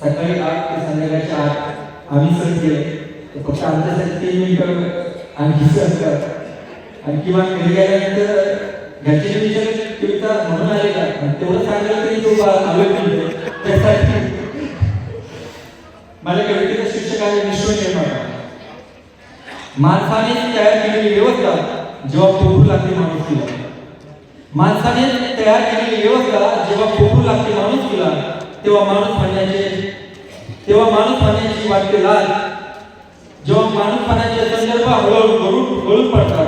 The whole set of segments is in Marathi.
सकाळी आठ ते संध्याकाळच्या आठ आम्ही सण केले फक्त आमच्यासाठी तीन मिनिटं आणखी सण करा आणि किमान घरी गेल्यानंतर घरचे विचार कविता म्हणून आले का? आणि तेवढं सांगायला तरी तो आलोय त्यासाठी मला कवितेचा शिक्षक आहे विश्व निर्माण माणसाने तयार केलेली व्यवस्था जेव्हा पोहू लागते माणूस तिला. माणसाने तयार केलेली व्यवस्था जेव्हा पोहू लागते माणूस तिला तेव्हा माणूस म्हणण्याचे तेव्हा माणूस म्हणण्याची वाक्य लाल. जेव्हा माणूस संदर्भ हळूहळू गळून गळून पडतात.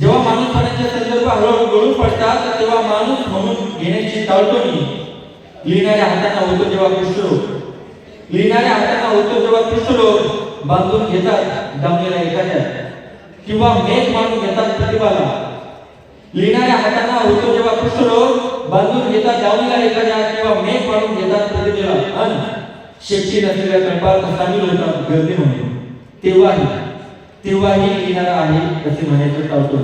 जेव्हा माणूस संदर्भ हळूहळू गळून पडतात तेव्हा माणूस म्हणून घेण्याची टाळतो मी लिहिणाऱ्या हातांना होतो जेव्हा कुष्ठरोग लिहिणाऱ्या हातांना होतो जेव्हा कुष्ठरोग बांधून घेतात दमलेला एखाद्या. किंवा मेघ मारून घेतात प्रतिभाला. लिहिणाऱ्या हातांना होतो जेव्हा कुष्ठरोग बांधून घेतात दावणीला एखाद्या किंवा मेघ मारून घेतात प्रतिमेला. आणि शेपटी नसलेल्या कंपात सामील होतात गर्दी म्हणून. तेव्हाही तेव्हाही किनारा आहे असे म्हणायचं टाळतो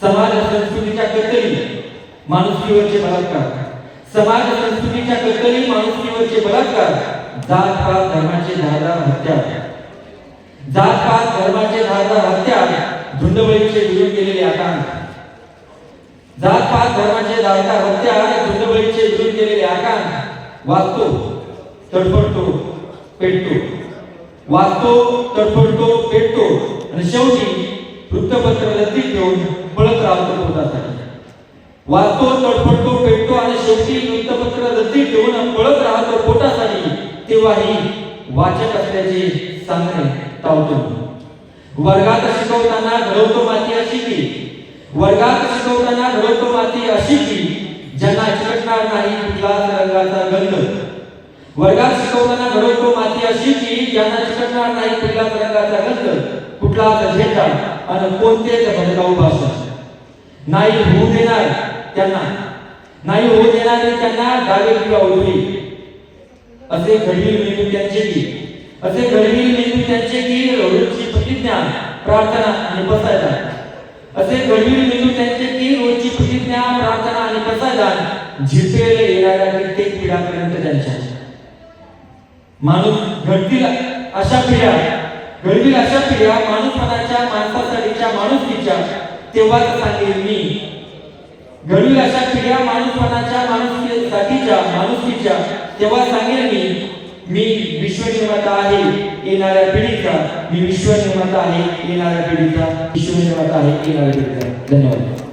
समाज संस्कृतीच्या कत्तली माणुसकीवरचे बलात्कार. समाज संस्कृतीच्या कत्तली माणुसकीवरचे बलात्कार. जात पात धर्माचे धारदार हत्या. जात पात धर्माचे धारदार हत्या. धुंडबळीचे विरून गेलेले आता जात पात धर्माचे धारदार हत्या धुंडबळीचे दूर केलेले आकार वाचतो तडफडतो पेटतो. वाचतो तडफडतो पेटतो. आणि शेवटी वृत्तपत्र रद्दीत ठेवून पळत राहतो पोटासाठी. वाचतो तडफडतो पेटतो आणि शेवटी वृत्तपत्र रद्दीत ठेवून पळत राहतो पोटासाठी. तेव्हाही वाचक असल्याचे सांगणे टाळतो वर्गात शिकवताना घडवतो माती अशी की वर्गात शिकवताना घडवतो माती अशी की ज्यांना चिकटणार नाही कुठलाच रंगाचा गंध. वर्गात शिकवताना घडवतो माती अशी की ज्यांना चिकटणार नाही कुठलाच रंगाचा गंध कुठलाच झेंडा आणि कोणतेच भडकाऊ भाषण नाही होऊ देणार त्यांना. नाही होऊ देणार त्यांना डावे किंवा उजवी. असे घडवील मेंदू त्यांचे की असे घडवील मेंदू त्यांचे की रोजची प्रतिज्ञा प्रार्थना आणि बसायला. आणि बसायदान झिपेल येणाऱ्या कित्येक पिढ्यापर्यंत त्यांच्या. माणूस घडतील अशा पिढ्या घडतील अशा पिढ्या माणूसपणाच्या माणसासाठीच्या माणुसकीच्या तेव्हाच सांगेल मी. घडतील अशा पिढ्या माणूसपणाच्या माणुसकीसाठीच्या माणुसकीच्या तेव्हा सांगेल मी. मी विश्वनिर्माता आहे येणाऱ्या पिढीचा. मी विश्वनिर्माता आहे येणाऱ्या पिढीचा. विश्वनिर्माता आहे येणाऱ्या पिढीचा. धन्यवाद.